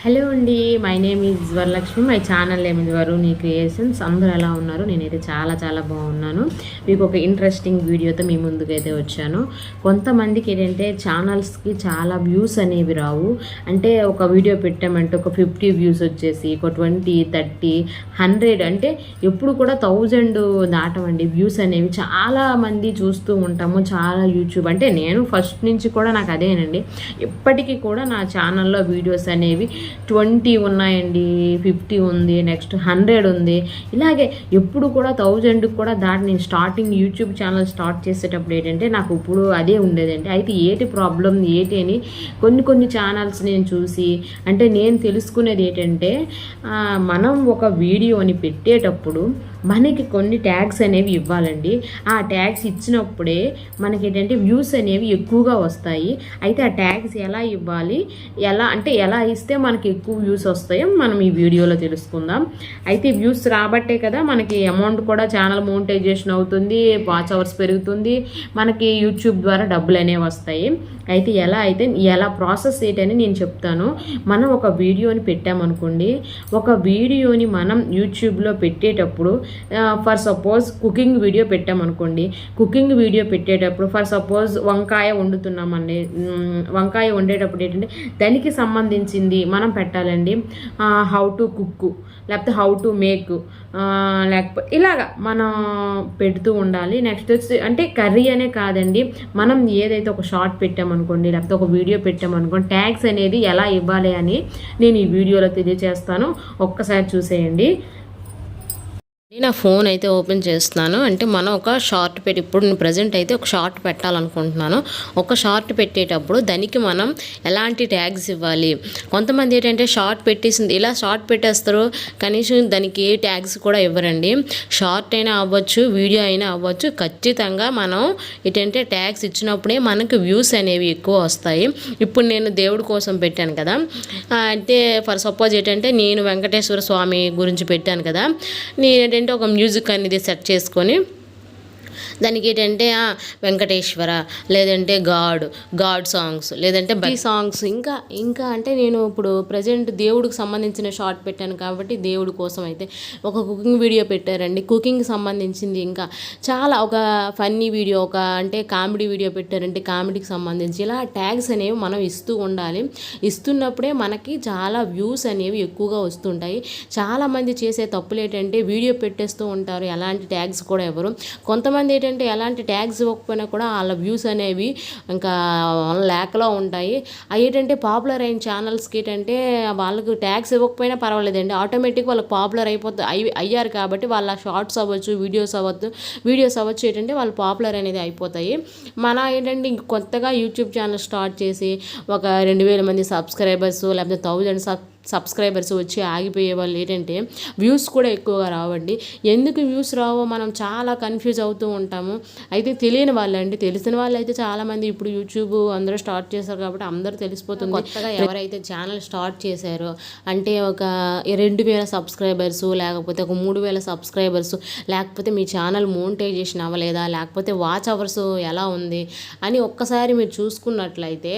Hello అండి my name is Varalakshmi. My channel name Varuni creations. అందరూ ఎలా ఉన్నారు? నేనైతే చాలా చాలా బాగున్నాను. మీకు ఒక ఇంట్రెస్టింగ్ వీడియోతో మీ ముందుకైతే వచ్చాను. కొంతమందికి ఏంటంటే ఛానల్స్కి చాలా వ్యూస్ అనేవి రావు. అంటే ఒక వీడియో పెట్టామంటే ఒక ఫిఫ్టీ వ్యూస్ వచ్చేసి ఒక ట్వంటీ థర్టీ హండ్రెడ్ అంటే ఎప్పుడు కూడా థౌజండ్ దాటమండి. వ్యూస్ అనేవి చాలా మంది చూస్తూ ఉంటాము. చాలా యూట్యూబ్ అంటే నేను ఫస్ట్ నుంచి కూడా నాకు అదేనండి. ఇప్పటికీ కూడా నా ఛానల్లో వీడియోస్ అనేవి ట్వంటీ ఉన్నాయండి ఫిఫ్టీ ఉంది నెక్స్ట్ హండ్రెడ్ ఉంది. ఇలాగే ఎప్పుడు కూడా థౌజండ్కి కూడా దాటి నేను స్టార్టింగ్ యూట్యూబ్ ఛానల్ స్టార్ట్ చేసేటప్పుడు ఏంటంటే నాకు ఇప్పుడు అదే ఉండేదండి. అయితే ఏటి ప్రాబ్లం ఏటి అని కొన్ని కొన్ని ఛానల్స్ నేను చూసి అంటే నేను తెలుసుకునేది ఏంటంటే మనం ఒక వీడియోని పెట్టేటప్పుడు మనకి కొన్ని ట్యాగ్స్ అనేవి ఇవ్వాలండి. ఆ ట్యాగ్స్ ఇచ్చినప్పుడే మనకి ఏంటంటే వ్యూస్ అనేవి ఎక్కువగా వస్తాయి. అయితే ఆ ట్యాగ్స్ ఎలా ఇవ్వాలి? ఎలా అంటే ఎలా ఇస్తే మనకి ఎక్కువ వ్యూస్ వస్తాయో మనం ఈ వీడియోలో తెలుసుకుందాం. అయితే వ్యూస్ రాబట్టే కదా మనకి అమౌంట్ కూడా ఛానల్ మోనిటైజేషన్ అవుతుంది వాచ్ అవర్స్ పెరుగుతుంది మనకి యూట్యూబ్ ద్వారా డబ్బులు అనేవి వస్తాయి. అయితే ఎలా అయితే ఎలా ప్రాసెస్ ఏంటని నేను చెప్తాను. మనం ఒక వీడియోని పెట్టామనుకోండి ఒక వీడియోని మనం యూట్యూబ్లో పెట్టేటప్పుడు ఫర్ సపోజ్ కుకింగ్ వీడియో పెట్టామనుకోండి కుకింగ్ వీడియో పెట్టేటప్పుడు ఫర్ సపోజ్ వంకాయ వండుతున్నామండి వంకాయ వండేటప్పుడు ఏంటంటే దానికి సంబంధించింది మనం పెట్టాలండి. హౌ టు కుక్ లేకపోతే హౌ టు మేక్ లేకపోతే ఇలాగా మనం పెడుతూ ఉండాలి. నెక్స్ట్ వచ్చి అంటే కర్రీ అనే కాదండి. మనం ఏదైతే ఒక షార్ట్ పెట్టామనుకోండి లేకపోతే ఒక వీడియో పెట్టామనుకోండి ట్యాగ్స్ అనేది ఎలా ఇవ్వాలి అని నేను ఈ వీడియోలో తెలియజేస్తాను ఒక్కసారి చూసేయండి. నా ఫోన్ అయితే ఓపెన్ చేస్తున్నాను. అంటే మనం ఒక షార్ట్ పెట్టి ఇప్పుడు నేను ప్రజెంట్ అయితే ఒక షార్ట్ పెట్టాలనుకుంటున్నాను. ఒక షార్ట్ పెట్టేటప్పుడు దానికి మనం ఎలాంటి ట్యాగ్స్ ఇవ్వాలి? కొంతమంది ఏంటంటే షార్ట్ పెట్టేసింది ఇలా షార్ట్ పెట్టేస్తారు. కనీసం దానికి ఏ ట్యాగ్స్ కూడా ఇవ్వరండి. షార్ట్ అయినా అవ్వచ్చు వీడియో అయినా అవ్వచ్చు ఖచ్చితంగా మనం ఏంటంటే ట్యాగ్స్ ఇచ్చినప్పుడే మనకు వ్యూస్ అనేవి ఎక్కువ వస్తాయి. ఇప్పుడు నేను దేవుడి కోసం పెట్టాను కదా. అంటే అయితే ఫర్ సపోజ్ ఏంటంటే నేను వెంకటేశ్వర స్వామి గురించి పెట్టాను కదా. నేను ఏంటో ఒక మ్యూజిక్ అనేది సెట్ చేసుకొని దానికి ఏంటంటే వెంకటేశ్వర లేదంటే గాడ్ గాడ్ సాంగ్స్ లేదంటే భక్తి సాంగ్స్ ఇంకా ఇంకా అంటే నేను ఇప్పుడు ప్రజెంట్ దేవుడికి సంబంధించిన షార్ట్ పెట్టాను కాబట్టి దేవుడి కోసం అయితే ఒక కుకింగ్ వీడియో పెట్టారండి. కుకింగ్ సంబంధించింది ఇంకా. చాలా ఒక ఫన్నీ వీడియో ఒక అంటే కామెడీ వీడియో పెట్టారంటే కామెడీకి సంబంధించి. ఇలా ట్యాగ్స్ అనేవి మనం ఇస్తూ ఉండాలి. ఇస్తున్నప్పుడే మనకి చాలా వ్యూస్ అనేవి ఎక్కువగా వస్తుంటాయి. చాలామంది చేసే తప్పులు ఏంటంటే వీడియో పెట్టేస్తూ ఉంటారు. ఎలాంటి ట్యాగ్స్ కూడా ఎవరు. కొంతమంది ఏంటంటే ఏంటంటే ఎలాంటి ట్యాగ్స్ ఇవ్వకపోయినా కూడా వాళ్ళ వ్యూస్ అనేవి ఇంకా లేకలో ఉంటాయి. అవి ఏంటంటే పాపులర్ అయిన ఛానల్స్కి ఏంటంటే వాళ్ళకు ట్యాగ్స్ ఇవ్వకపోయినా పర్వాలేదండి. ఆటోమేటిక్ వాళ్ళకి పాపులర్ అయిపోతుంది అయ్యారు కాబట్టి వాళ్ళ షార్ట్స్ అవ్వచ్చు వీడియోస్ అవ్వచ్చు వీడియోస్ అవ్వచ్చు ఏంటంటే వాళ్ళు పాపులర్ అనేది అయిపోతాయి. మన ఏంటంటే కొత్తగా యూట్యూబ్ ఛానల్ స్టార్ట్ చేసి ఒక రెండు వేల మంది సబ్స్క్రైబర్స్ లేకపోతే థౌజండ్ సబ్ సబ్స్క్రైబర్స్ వచ్చి ఆగిపోయే వాళ్ళు ఏంటంటే వ్యూస్ కూడా ఎక్కువగా రావండి. ఎందుకు వ్యూస్ రావో మనం చాలా కన్ఫ్యూజ్ అవుతూ ఉంటాము. అయితే తెలియని వాళ్ళండి. తెలిసిన వాళ్ళు అయితే చాలామంది ఇప్పుడు యూట్యూబ్ అందరూ స్టార్ట్ చేశారు కాబట్టి అందరూ తెలిసిపోతుంది. కొత్తగా ఎవరైతే ఛానల్ స్టార్ట్ చేశారో అంటే ఒక రెండు వేల సబ్స్క్రైబర్స్ లేకపోతే ఒక మూడు వేల సబ్స్క్రైబర్స్ లేకపోతే మీ ఛానల్ మోనిటైజేషన్ అవ్వలేదా లేకపోతే వాచ్ అవర్స్ ఎలా ఉంది అని ఒక్కసారి మీరు చూసుకున్నట్లయితే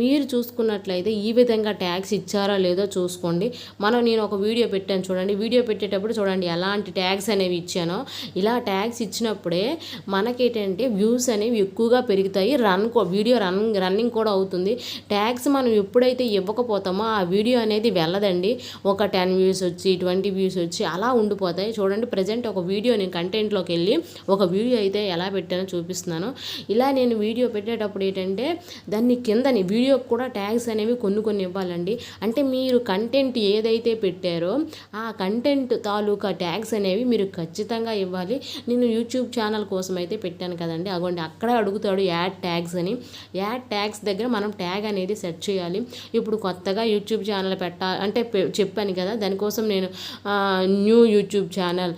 మీరు చూసుకున్నట్లయితే ఈ విధంగా ట్యాగ్స్ ఇచ్చారా లేదో చూసుకోండి. మనం నేను ఒక వీడియో పెట్టాను చూడండి. వీడియో పెట్టేటప్పుడు చూడండి ఎలాంటి ట్యాగ్స్ అనేవి ఇచ్చానో. ఇలా ట్యాగ్స్ ఇచ్చినప్పుడే మనకేంటంటే వ్యూస్ అనేవి ఎక్కువగా పెరుగుతాయి. రన్ వీడియో రన్ రన్నింగ్ కూడా అవుతుంది. ట్యాగ్స్ మనం ఎప్పుడైతే ఇవ్వకపోతామో ఆ వీడియో అనేది వెళ్ళదండి. ఒక టెన్ వ్యూస్ వచ్చి ట్వంటీ వ్యూస్ వచ్చి అలా ఉండిపోతాయి. చూడండి ప్రజెంట్ ఒక వీడియో నేను కంటెంట్లోకి వెళ్ళి ఒక వీడియో అయితే ఎలా పెట్టానో చూపిస్తున్నాను. ఇలా నేను వీడియో పెట్టేటప్పుడు ఏంటంటే దాన్ని కిందని వీడియోకి కూడా ట్యాగ్స్ అనేవి కొన్ని కొన్ని ఇవ్వాలండి. అంటే మీరు కంటెంట్ ఏదైతే పెట్టారో ఆ కంటెంట్ తాలూకా ట్యాగ్స్ అనేవి మీరు ఖచ్చితంగా ఇవ్వాలి. నేను యూట్యూబ్ ఛానల్ కోసం అయితే పెట్టాను కదండి. అగోండి అక్కడే అడుగుతాడు యాడ్ ట్యాగ్స్ అని. యాడ్ ట్యాగ్స్ దగ్గర మనం ట్యాగ్ అనేది సెట్ చేయాలి. ఇప్పుడు కొత్తగా యూట్యూబ్ ఛానల్ పెట్టా అంటే చెప్పాను కదా దానికోసం నేను న్యూ యూట్యూబ్ ఛానల్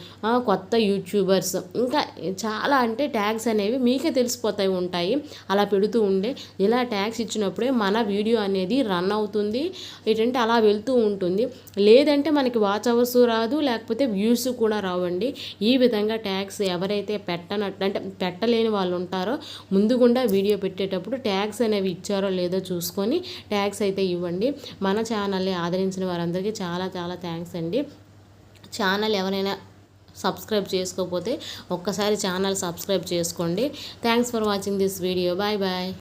కొత్త యూట్యూబర్స్ ఇంకా చాలా అంటే ట్యాగ్స్ అనేవి మీకే తెలిసిపోతాయి ఉంటాయి. అలా పెడుతూ ఉండే. ఇలా ట్యాగ్స్ ఇచ్చినప్పుడే మన వీడియో అనేది రన్ అవుతుంది. ఏంటంటే అలా వెళ్తూ వెళ్తూ ఉంటుంది. లేదంటే మనకి వాచ్ అవర్స్ రాదు లేకపోతే వ్యూస్ కూడా రావండి. ఈ విధంగా ట్యాగ్స్ ఎవరైతే పెట్టనట్టు అంటే పెట్టలేని వాళ్ళు ఉంటారో ముందుగుండా వీడియో పెట్టేటప్పుడు ట్యాగ్స్ అనేవి ఇచ్చారో లేదో చూసుకొని ట్యాగ్స్ అయితే ఇవ్వండి. మన ఛానల్ని ఆదరించిన వారందరికీ చాలా చాలా థ్యాంక్స్ అండి. ఛానల్ ఎవరైనా సబ్స్క్రైబ్ చేసుకోకపోతే ఒక్కసారి ఛానల్ సబ్స్క్రైబ్ చేసుకోండి. Thanks for watching this video. Bye bye.